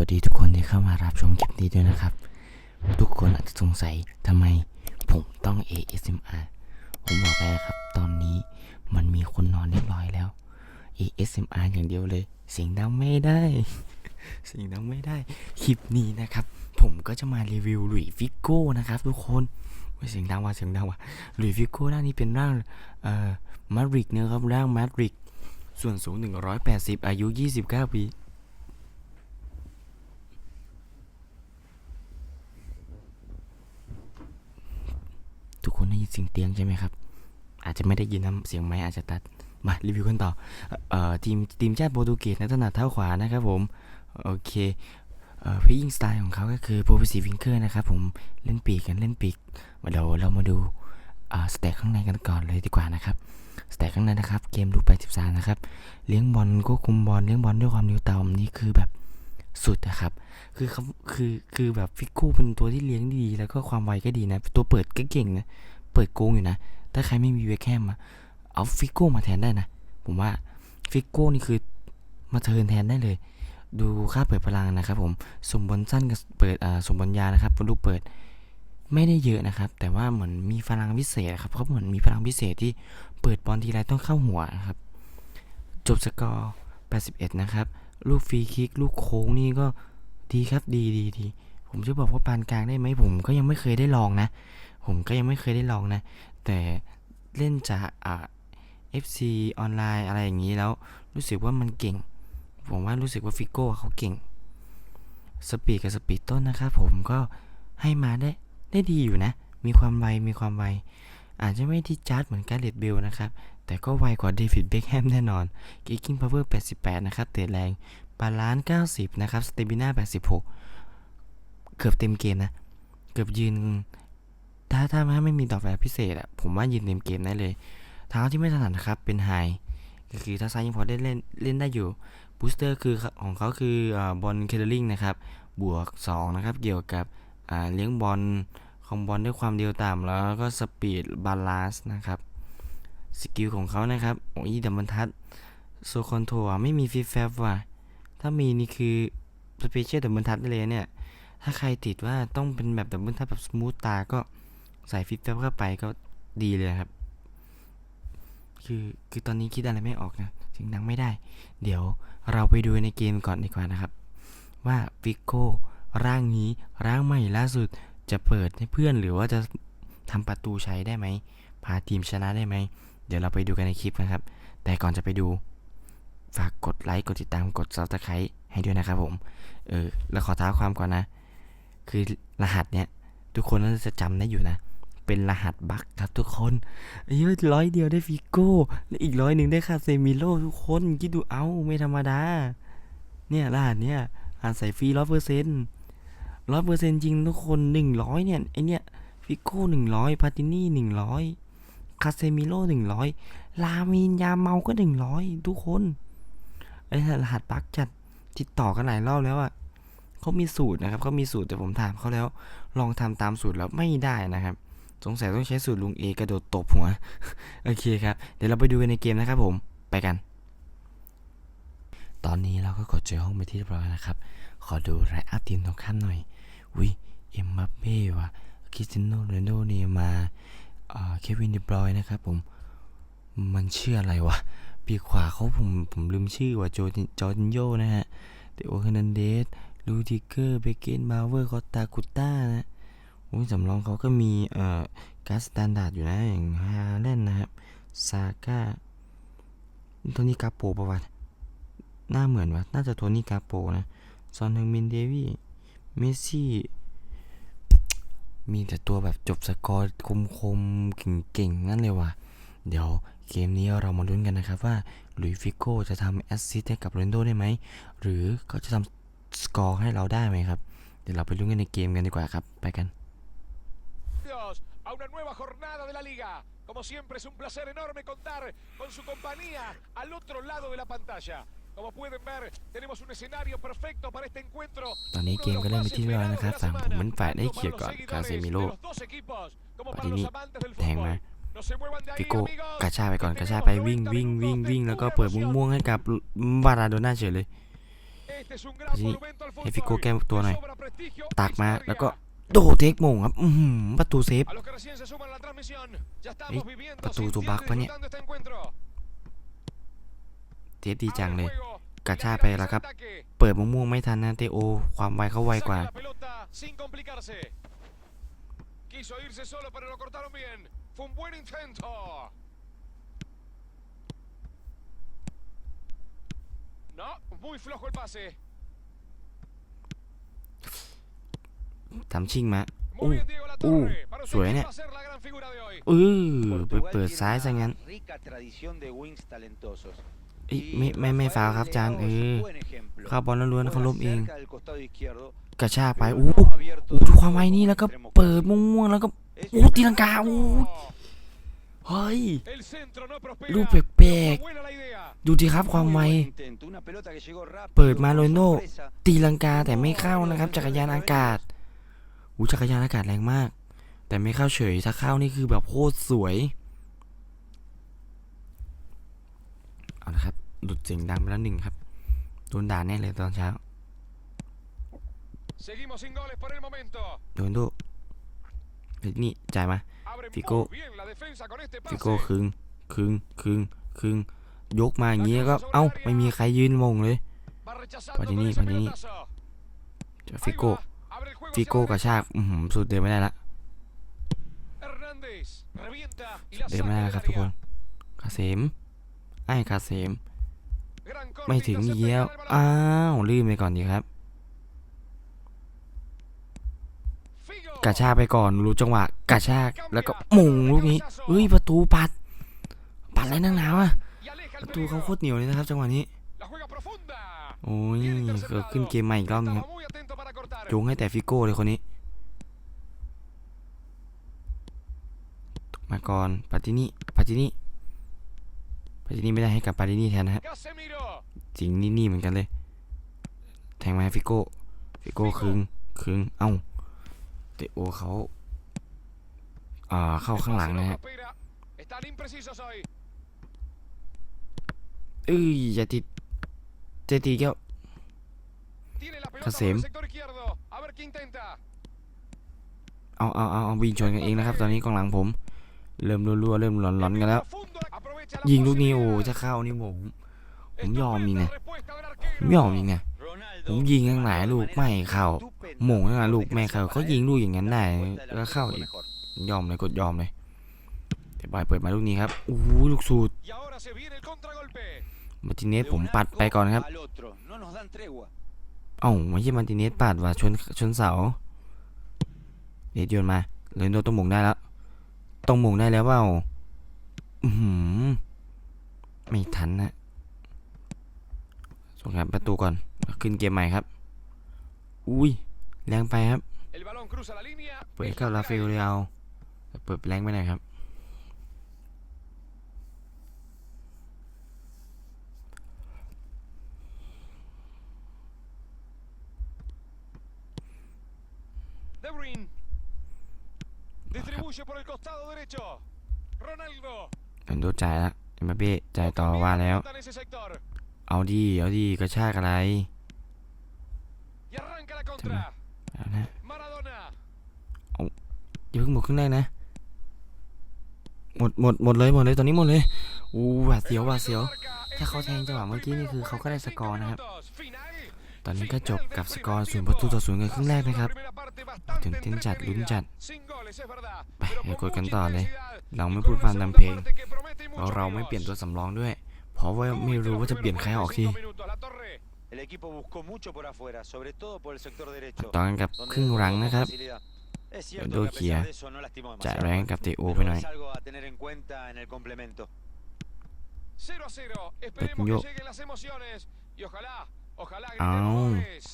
วัสดีทุกคนที่เข้ามารับชมคลิปนี้ด้วยนะครับ ทุกคนอาจจะสงสัยทำไมผมต้อง ASMR ผมบอกเลยนะครับ ตอนนี้มันมีคนนอนเรียบร้อยแล้ว ASMR อย่างเดียวเลย เสียงดังไม่ได้ เสียงดังไม่ได้ คลิปนี้นะครับ ผมก็จะมารีวิวหลุยฟิโก้นะครับทุกคนเสียงดังว่ะเสียงดังว่ะหลุยฟิโก้ร่างนี้เป็นร่างเอ่อมาดริกนะครับร่างมาดริกส่วนสูง 180 อายุ 29 ปี คนได้ยินเสียงเตียงใช่ไหมครับ อาจจะไม่ได้ยินนะเสียงไม้อาจจะตัด มารีวิวกันต่อเอ่อทีมทีมชาติโปรตุเกสในถนัดเท้าขวานะครับผม โอเคเอ่อพิงสไตล์ของเขาก็คือโปร r ซีฟิงเกอร์นะครับผม เล่นปีกกันเล่นปีกมาเดี๋ยวเรามาดูอ่าสเต็กข้างในกันก่อนเลยดีกว่านะครับสเต็กข้างในนะครับ เกมดูไป13นะครับ เลี้ยงบอลควบคุมบอลเลี้ยงบอลด้วยความเร็วต่ำนี่คือแบบสุดนะครับ คือเขาคือคือแบบฟิกโก้เป็นตัวที่เลี้ยงดี แล้วก็ความไวก็ดีนะ ตัวเปิดก็เก่งนะ เปิดโกงอยู่นะ ถ้าใครไม่มีเวคแคมมาเอาฟิกโก้มาแทนได้นะ ผมว่าฟิกโก้นี่คือมาเทินแทนได้เลย ดูค่าเปิดพลังนะครับผม สมบอลสั้นกับเปิดสมบอลยานะครับลูกเปิดไม่ได้เยอะนะครับ แต่ว่าเหมือนมีพลังพิเศษครับเขาเหมือนมีพลังพิเศษที่เปิดบอลทีไรต้องเข้าหัวนะครับ จบสกอร์ 81 นะครับ ลูกฟรีคิก ลูกโค้งนี่ก็ดีครับ ดีดีดี ผมจะบอกว่าปานกลางได้ไหมผมก็ยังไม่เคยได้ลองนะ ผมก็ยังไม่เคยได้ลองนะ แต่เล่นจากอ่า FC ออนไลน์อะไรอย่างนี้แล้วรู้สึกว่ามันเก่ง ผมว่ารู้สึกว่าฟิโก้เขาเก่ง สปีดกับสปีดต้นนะครับผมก็ให้มาได้ได้ดีอยู่นะ มีความไว มีความไว อาจจะไม่ที่จัดเหมือนการเลดเบลนะครับ แต่ก็ไวกว่าเดวิดเบคแฮมแน่นอน g ิ g กิ้งพาวเวอร์88 นะครับ เตะแรง บาลานซ์90 นะครับ สเตบิน่า86 เกือบเต็มเกมนะ เกือบยืน ถ้าถ้าไม่มีดอกแบบพิเศษอะผมว่ายืนเต็มเกมได้เลย เท้าที่ไม่ถนัดนะครับเป็นไฮก็คือถ้าซ้ายยังพอได้เล่นเล่นได้อยู่บูสเตอร์คือของเขาคือบอลเคเดลิงนะครับบวก 2 นะครับ เกี่ยวกับเลี้ยงบอลของบอลด้วยความเดียวต่ำแล้วก็สปีดบาลานซ์นะครับสกิลของเขานะครับโอ้ยดับมันทัดโซคอนโทรไม่มีฟีแฟบว่ะถ้ามีนี่คือสเปเชียลดับมันทัดได้เลยเนี่ย ถ้าใครติดว่าต้องเป็นแบบดับเบิลทัดแบบสมูทตาก็ ใส่ฟีแฟบเข้าไปก็ดีเลยครับ คือคือตอนนี้คิดอะไรไม่ออกนะเสียงดังไม่ได้ เดี๋ยวเราไปดูในเกมก่อนดีกว่านะครับ ว่าฟิกโก้ร่างนี้ร่างใหม่ล่าสุดจะเปิดให้เพื่อนหรือว่าจะทำประตูใช้ได้ไหม พาทีมชนะได้ไหม เดี๋ยวเราไปดูกันในคลิปนะครับ แต่ก่อนจะไปดู ฝากกดไลค์ กดติดตาม กด subscribe ให้ด้วยนะครับผม เออแล้วขอท้าความก่อนนะ คือรหัสเนี้ยทุกคนน่าจะจำได้อยู่นะ เป็นรหัสบั๊กครับทุกคนเยอะร้อยเดียวได้ฟิโก้และอีกร้อยหนึ่งได้คาเซมิโลทุกคนคิดดูเอาไม่ธรรมดา เนี่ยรหัสเนี้ยอ่านใส่ฟรีร้อยเปอร์เซ็นต์ร้อยเปอร์เซ็นต์จริงทุกคนหนึ่งร้อยเนี่ยไอเนี่ยฟิโก้หนึ่งร้อยพาตินี่หนึ่งร้อยคาเซมิโลหนึ่งร้อยลามินยาเมาก็หนึ่งร้อยทุกคนไอ้รหัสบั๊กจัดติดต่อกันหลายรอบแล้วอะ่ะเขามีสูตรนะครับเขามีสูตรแต่ผมถามเขาแล้ว ลองทำตามสูตรแล้วไม่ได้นะครับ สงสัยต้องใช้สูตรลุงเอกระโดดตบหัว โอเคครับ เดี๋ยวเราไปดูกันในเกมนะครับผมไปกัน ตอนนี้เราก็กดเจอห้องไปที่เรียบร้อยนะครับ ขอดูไรอัพทีมตรงข้ามหน่อยวิเอ็มบัปเป้ว่ะคริสเตียโนโรนัลโดเนมาร์อ่าเควินเดบรอยนะครับผมมันชื่ออะไรวะ ปีขวาเขาผมผมลืมชื่อว่าโจจอร์จินโยนะฮะเดโอเฮนันเดสลูติเกอร์เบเกนบาเวอร์คอตตาคุต้านะ โอ้ยสำรองเขาก็มีเอ่อการสแตนดาร์ดอยู่นะ อย่างฮาแลนนะครับซาก้าโทนี่กาโปประวัติหน้าเหมือนวะน่าจะโทนี่กาโปนะ ซอนเฮงมินเดวี่เมสซี่ มีแต่ตัวแบบจบสกอร์คมคมๆเก่งๆ นั่นเลยว่ะ เดี๋ยวเกมนี้เรามาลุ้นกันนะครับว่าหลุยฟิโก้จะทำแอสซิสต์ให้กับโรนโดได้ไหม หรือเขาจะทำสกอร์ให้เราได้ไหมครับ เดี๋ยวเราไปลุ้นกันในเกมกันดีกว่าครับ ไปกัน Bienvenidos a una nueva jornada de la liga. Como siempre es un placer enorme contar con su compañía al otro lado de la pantalla. Como pueden ver, tenemos un escenario perfecto para este encuentro. ตอนนี้เกมก็เริ่มไปที่เรียบร้อยนะครับฝั่งผมเป็นฝ่ายได้เขียดก่อนคาเซมิโลปาตินี่แทงมา ฟิโก้กระชากไปก่อนกระชากไปวิ่งวิ่งวิ่งวิ่งแล้วก็เปิดม่วงๆให้กับบาราโดน่าเฉยเลย Este es un gran ทีนี้ monumento al ให้ฟิโก้ fútbol. แก้ตัวหน่อย Le sobra prestigio ตัก e มาแล้วก็ historia. โดดเทคโมงครับอือหือประตูเซฟ A los que recién se suman a la transmisión, ya estamos Ey, viviendo, patu- tu sintiendo y back pa niya. disfrutando este encuentro. เทปดีจัง Abre เลย el juego. กระชาก Mira ไป que แล้วครับ ataque. เปิดมะม่วงไม่ทันนะเตโอ ความไวเขาไวกว่า Saca la pelota sin complicarse. Quiso irse solo, pero lo cortaron bien. Fue un buen intento. No, muy flojo el pase. ทำชิ่งมา Muy bien, Diego La uh, Torre. Para usted, suena. ¿quién va a ser la gran figura de hoy? เออไป Portugal เปิด tiene ซ้ายซะงั้น una rica tradición de wings talentosos. เอ้ย Y ไม่ไม่ไม่ Rafael ฟาวครับจาน Leao เอ es อ un buen ejemplo. เข้าบอลล้วนๆเขา Juega ล้มเอง cerca del costado izquierdo, กระชากไป pero อู้ no ha abierto อู้ del ดูความ todo ไวนี่ con แล้วก็ extremo เปิด clásico. ม่วงๆแล้วก็ Es อู้ un ตีลังกา ¡Gol! อู้เฮ้ย El centro no prospera. ลูกแปลก Fue buena la idea. ๆดูดิครับความ Muy ไว buen intento, una pelota que llegó rápido, เปิดมา por โรนลโด sorpresa. ตีลังกาแต่ไม่เข้านะครับ จักรยานอากาศ อู้จักรยานอากาศแรงมาก แต่ไม่เข้าเฉยถ้าเข้านี่คือแบบโคตรสวย เอาละครับ หลุดเสียงดังไปแล้วหนึ่งครับ โดนด่าแน่เลยตอนเช้า Seguimos sin goles por el momento. โดนโดนี่ จ่ายมา Abre Fico. muy bien la defensa con este ฟิ pase. โก้คึงคึงคึงคึงยกมาอย่างนี้แล้วก็ เอ้า ไม่มีใครยืนมงเลย Va rechazando Panini, con ese Panini. pelotazo. ฟิโก้ Ahí va. Abre el juego ฟิ hacia โก้ la กระชากอือหือสุดเดินไม่ได้ละ Hernández revienta y la เดิน saca ไม่ได้ del แล้วครับทุกคน área. คาเสมไอ้คาเสม Gran ไม่ corte, ถึง intercepta อีกแล้ว el balón. อ้าวลื่นไปก่อนดีครับ Figo. กระชากไปก่อนรู้จังหวะ กระชากแล้วก็มงลูกนี้เฮ้ยประตูปัด ปัดอะไรนักหนาวะ Y aleja ป el ระตูเขา peligro. โคตรเหนียวเลยนะครับ จังหวะนี้ La juega profunda. โอ้ย Bien เกิด interceptado. ขึ้นเกมใหม่อีกรอบนึงค Estaba รับ muy atento para cortar. โยงให้แต่ฟิโก้เลยคนนี้ มาก่อนปาตินี่ปาตินี่ปาตินี่ไม่ได้ให้กับปาตินี่แทนนะครับ Casemiro. จริงนี่นี่เหมือนกันเลย แทงมาให้ฟิโก้ฟิโก้คึงคึงเอ้าเตโอเขาอ่าเข้าข้างหลังนะฮะ Prospera. Están imprecisos hoy. เอ้ยอย่าติดจะตีแก้ว Tiene la pelota por เอาเอาเอาเอาวิ่งชนกันเองนะครับ ตอนนี้กองหลังผม เริ่มรัวๆเริ่มหลอนๆกันแล้ว Profundo. Aprovecha la ยิงลูกนี้โอ้ posibilidad. จะเข้านี่ผมผมยอมยิงไง Estupenda respuesta del arquero. ผมยอมยิงไง Ronaldo, ผมยิงตั้งหลายลูกไม่เข้า estupenda. หม่งตั้งหลายลูกไม่เข้าเขายิงลูกอย่างนั้นได้ La vuelta del แล้ว arquero เข้า fue อีก mejor. ยอมเลยกดยอมเลยแต่บอยเปิดมาลูกนี้ครับโอ้โหลูกสูตร Y ahora se viene el contragolpe. มาร์ติเนส De ผม un ปัด arco ไปก่อนครับ เอ้าไม่ใช่มาร์ติเนสปัดว่ะชนชนเสาเดดโยนมาเลยโดนต้องหม่งได้แล้วต้องหม่งได้แล้วเปล่าอือหือไม่ทันนะส่งครับประตูก่อนขึ้นเกมใหม่ครับ อุ้ยแรงไปครับ เปิดให้กับราฟาเอลเรียวเปิดแรงไปหน่อยครับ De Bruyne. Distribuye por el costado derecho. Ronaldo. เป็นตัวจ่ายแล้วเอ็มบัปเป้จ่ายต่อว่าแล้ว En ese sector. เอาดีเอาดีกระชากอะไร Y arranca la contra. เอานะ Maradona. อย่าเพิ่งหมดครึ่งแรกนะ หมดหมดหมดเลยหมดเลยตอนนี้หมดเลยอู้หวาดเสียวหวาดเสียว ถ้าเขาแทงจังหวะเมื่อกี้นี่คือเขาก็ได้สกอร์นะครับต อนนี้ก็จบกับสกอร์ศูนย์ประตูต่อศูนย์กันครึ่งแรกนะครับตื่นเต้นจัดลุ้นจัดไปเดี๋ยวกดกันต่อเลย เราไม่พูดฟันนำเพลงเพราะเราไม่เปลี่ยนตัวสำรองด้วย เพราะว่าไม่รู้ว่าจะเปลี่ยนใครออกที El equipo buscó mucho por afuera, sobre todo por el sector derecho. ต่อกันกับ donde ครึ่ง no หลัง tuvo นะครับ facilidad. Es cierto Lo que a guía. pesar de eso no lastimó จ่าย demasiado. แรงกับเตโอไป Pero หน่อย es algo a tener en cuenta en el complemento. 0 a 0. Esperemos Yo. que lleguen las emociones. Y ojalá, ojalá Au. griten goles.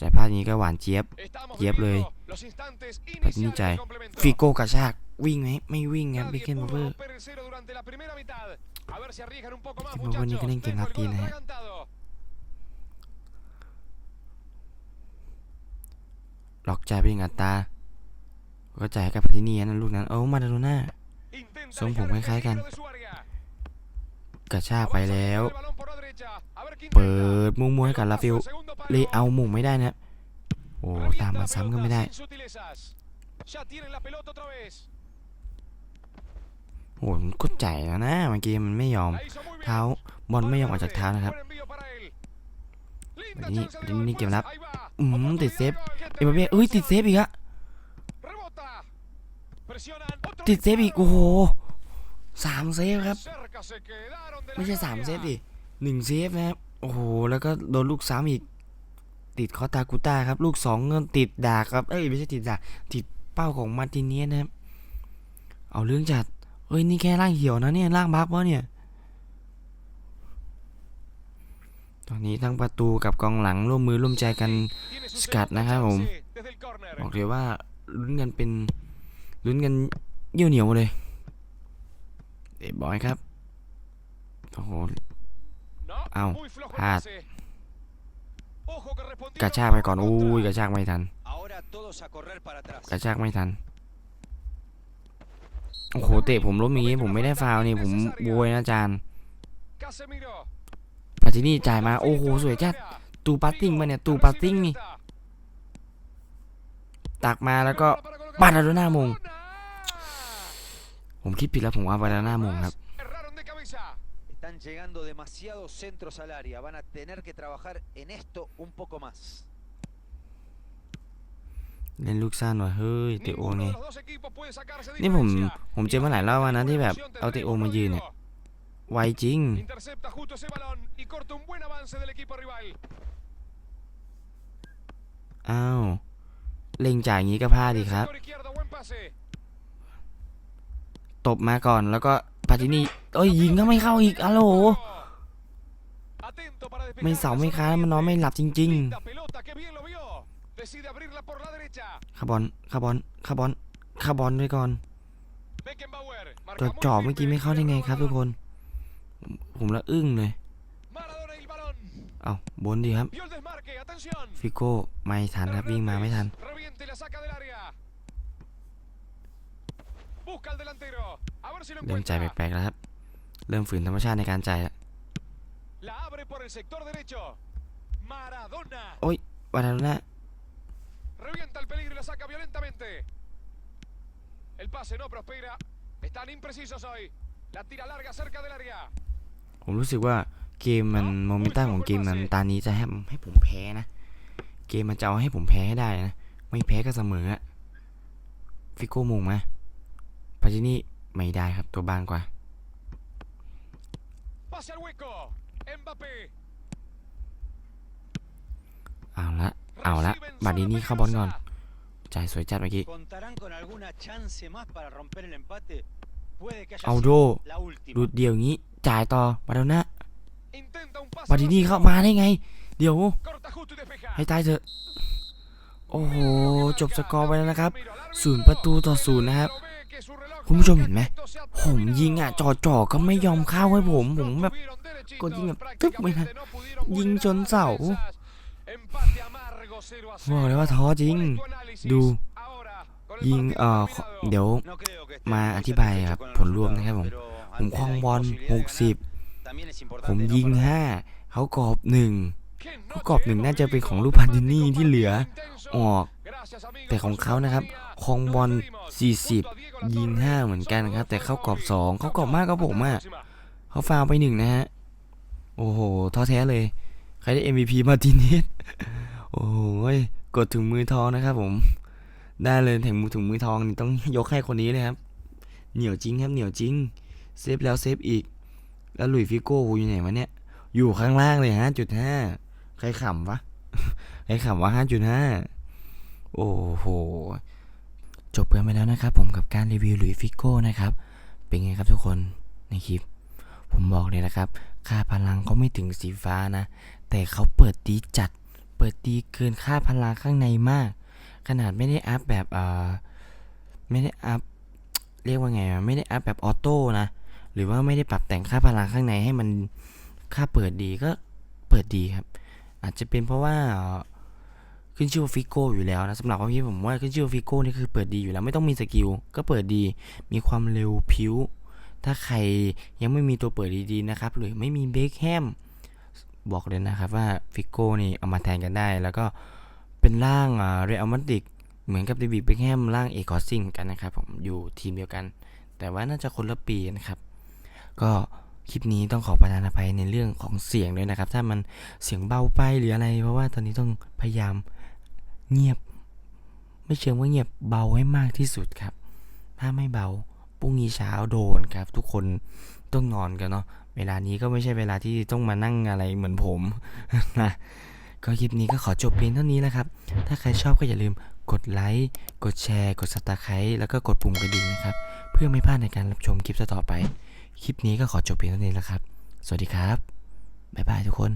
จ่ายพลาดอย่างนี้ก็หวานเจี๊ยบ Estamos Yep, viviendo Ley. los instantes Pues ni iniciales chai. del complemento. ฟิโก้กระชากวิ่งไหมไม่วิ่งครับ Nadie บิ๊กเกน pudo บเบอร์ romper el cero durante la primera mitad. A ver si arriesgan un poco más, Este Bobo ni muchachos. creen que Dejo el Martín, gol eh. atragantado. ล็อกจ่ายไปอย่างอัตราก็จ่ายให้กับพาตินีนั่นลูกนั้นเอ้ามาดาโดน่า Intenta Son alejar como el คล้ายๆกัน peligro de su área. กระชากไป Avanza แล้ว เปิดมุ่งมั่วให้กับลาฟิลเลยเอามุงไม่ได้นะโอ้ตามมาซ้ำก็ไม่ได้โอ้มันกดใจแล้วนะเมื่อกี้มันไม่ยอมเท้าบอลไม่ยอมออกจากเท้านะครับนี่นี่เกมรับอืมติดเซฟเอ็มบัเเอ้ยติดเซฟอีกอะติดเซฟอีกโอ้โหสามเซฟครับ ไม่ใช่สามเซฟดิ หนึ่งเซฟนะครับ โอ้โห แล้วก็โดนลูกซ้ำอีก ติดคอตากูต้าครับ ลูกสองก็ติดดากครับ เอ้ยไม่ใช่ติดดากติดเป้าของมาร์ติเนียนะครับ เอาเรื่องจัด เอ้ยนี่แค่ร่างเหี่ยวนะเนี่ยร่างบัฟวะเนี่ย ตอนนี้ทั้งประตูกับกองหลังร่วมมือร่วมใจกัน Tiene su Scat segunda นะครับผม บอกเลยว่าลุ้นกันเป็นลุ้นกันเยี่ยวเหนียวเลยเดบอยครับ โอ้โห No, Au, muy flojo el pad. pase. Ojo que respondieron กระชากไปก่อน con อุ้ย contra. กระชากไม่ทัน Ahora todos a correr para atrás. กระชากไม่ทันโอ้โหเตะผมล้มอย่างงี้ผมไม่ได้ฟาวล์นี่ผมโวยนะอาจารย์ Casemiro. ปาจินี่จ่ายมาโอ้โหสวยจัดตูปัตติ้งมาเนี่ยตูปัตติ้งนี่ตักมาแล้วก็บาดาโดน่ามง ผมคิดผิดแล้วผมเอาบาดาน่ามงครับ Erraron de cabeza. Están llegando demasiados centros al área. Van a tener que trabajar en esto un poco más. เล่นลูกซ่านหน่อยเฮ้ยเตะโอ Ninguno ไง de los dos equipos puede sacarse นี่ผม diferencia. ผมเจอมาหลายรอบแล้วนะที่แบบเอาเตะโอมายืนเนี่ยไวจริง Intercepta justo ese balón y corta un buen avance del equipo rival. อ้าวเล็งจ่ายอย่างงี้ก็พลาดดิครับ Sector izquierdo, buen pase. ตบมาก่อนแล้วก็ ปาจินี่เอ้ยยิงก็ไม่เข้าอีกอะโลไม่เสาไม่ค้ามันนอนไม่หลับจริงๆคาร์บอนคาร์บอนคาร์บอนคาร์บอนไยก่อนตัวจอเมื่อกี้ไม่เข้าได้ไงครับทุกคน ผมละอึ้งเลย เอาบนดีครับ ฟิโก้ไม่ทันครับวิ่งมาไม่ทัน Reviente y la saca del área. Busca al delantero. A ver si lo เริ่มจ่าย encuentra. แปลกๆแล้วครับ เริ่มฝืนธรรมชาติในการจ่ายแล้ว La abre por el sector derecho. Maradona. วาดาโดน่า Revienta el peligro y la saca violentamente. El pase no prospera. Están imprecisos hoy. La tira larga cerca del área. ผมรู้สึกว่าเกมมันโมเมนตัมของเกมมันตานี้จะให้ให้ผมแพ้นะ เกมมันจะเอาให้ผมแพ้ให้ได้นะ ไม่แพ้ก็เสมออะฟิโก้มงไหม ปาจินี่ไม่ได้ครับตัวบางกว่า Pase al hueco. Mbappé. เอาละ เอาละ Reciben บัดนี้นี่ solo เข้าบอลก่อน Peñalosa. จ่ายสวยจัดเมื่อกี้ ¿Contarán con alguna chance más para romper el empate? Puede que haya เอาโด sido la última. ดูดเดียวอย่างนี้ จ่ายต่อบาดาโดน่า Intenta un pase. บัดนี้ rápido. เข้ามาได้ไง เดี๋ยว Corta justo y despeja. ให้ตายเถอะ โอ้โห จบสกอร์ไปแล้วนะครับศูนย์ประตูต่อศูนย์นะครับ คุณผู้ชมเห็นไหม ผมยิงอะจ่อจ่อก็ไม่ยอมเข้าให้ผม ผมแบบก็ยิงแบบตึ๊บไปนะยิงจนเสาบอกเลยว่าท้อจริง ดู ยิงเอ่อเดี๋ยวมาอธิบายครับผลรวมนะครับผม ผมคลองบอล60 ผมยิง 5 เขากรอบ 1 ผู้กรอบหนึ่งน่าจะเป็นของลูพันดินี่ที่เหลือออก แต่ของเขานะครับคองบอล 40 ยิง 5 เหมือนกันครับ แต่เข้ากรอบ 2 เข้ากรอบมากครับผมอะ่ะเขาฟาวไปหนึ่งนะฮะ โอ้โหท้อแท้เลย ใครได้ MVP มาตินิสโอ้โหกดถึงมือทองนะครับผมได้เลยแถมมือถึงมือทองนี่ต้องยกให้คนนี้เลยครับ เหนียวจริงครับเหนียวจริงเซฟแล้วเซฟอีก แล้วลุยฟิโก้อยู่ไหนวะเนี่ย อยู่ข้างล่างเลยฮะจุดห้า ใครขำวะ ใครขำวะห้าจุดห้าโอ้โห จบกันไปแล้วนะครับ ผมกับการรีวิวหลุยฟิโก้นะครับ เป็นไงครับทุกคนในคลิป ผมบอกเลยนะครับ ค่าพลังเขาไม่ถึงสีฟ้านะ แต่เขาเปิดดีจัด เปิดดีเกินค่าพลังข้างในมาก ขนาดไม่ได้อัพแบบเอ่อไม่ได้อัพเรียกว่าไงอะไม่ได้อัพแบบออโต้นะ หรือว่าไม่ได้ปรับแต่งค่าพลังข้างในให้มันค่าเปิดดีก็เปิดดีครับ อาจจะเป็นเพราะว่าขึ้นชื่อว่าฟิโก้อยู่แล้วนะสำหรับพี่ผมว่าขึ้นชื่อว่าฟิโก้นี่คือเปิดดีอยู่แล้ว ไม่ต้องมีสกิลก็เปิดดี มีความเร็วพิ้วถ้าใครยังไม่มีตัวเปิดดีๆนะครับ หรือไม่มีเบคแฮมบอกเลยนะครับว่าฟิโก้นี่เอามาแทนกันได้ แล้วก็เป็นร่างเรอัลมาดริดเหมือนกับเดวิดเบคแฮมร่างเอกอสซิงกันนะครับผมอยู่ทีมเดียวกัน แต่ว่าน่าจะคนละปีนะครับ ก็ คลิปนี้ต้องขอประทานอภัยในเรื่องของเสียงด้วยนะครับ ถ้ามันเสียงเบาไปหรืออะไร เพราะว่าตอนนี้ต้องพยายามเงียบ ไม่เชิงว่าเงียบเบาให้มากที่สุดครับ ถ้าไม่เบาพรุ่งนี้เช้าโดนครับ ทุกคนต้องนอนกันเนาะเวลานี้ก็ไม่ใช่เวลาที่ต้องมานั่งอะไรเหมือนผมนะก็คลิปนี้ก็ขอจบเพียงเท่านี้แล้วครับ ถ้าใครชอบก็อย่าลืมกดไลค์กดแชร์ กดสตาร์ไครแล้วก็กดปุ่มกระดิ่งนะครับ เพื่อไม่พลาดในการรับชมคลิปต่อไป คลิปนี้ก็ขอจบเพียงเท่านี้แล้วครับ สวัสดีครับ บ๊ายบายทุกคน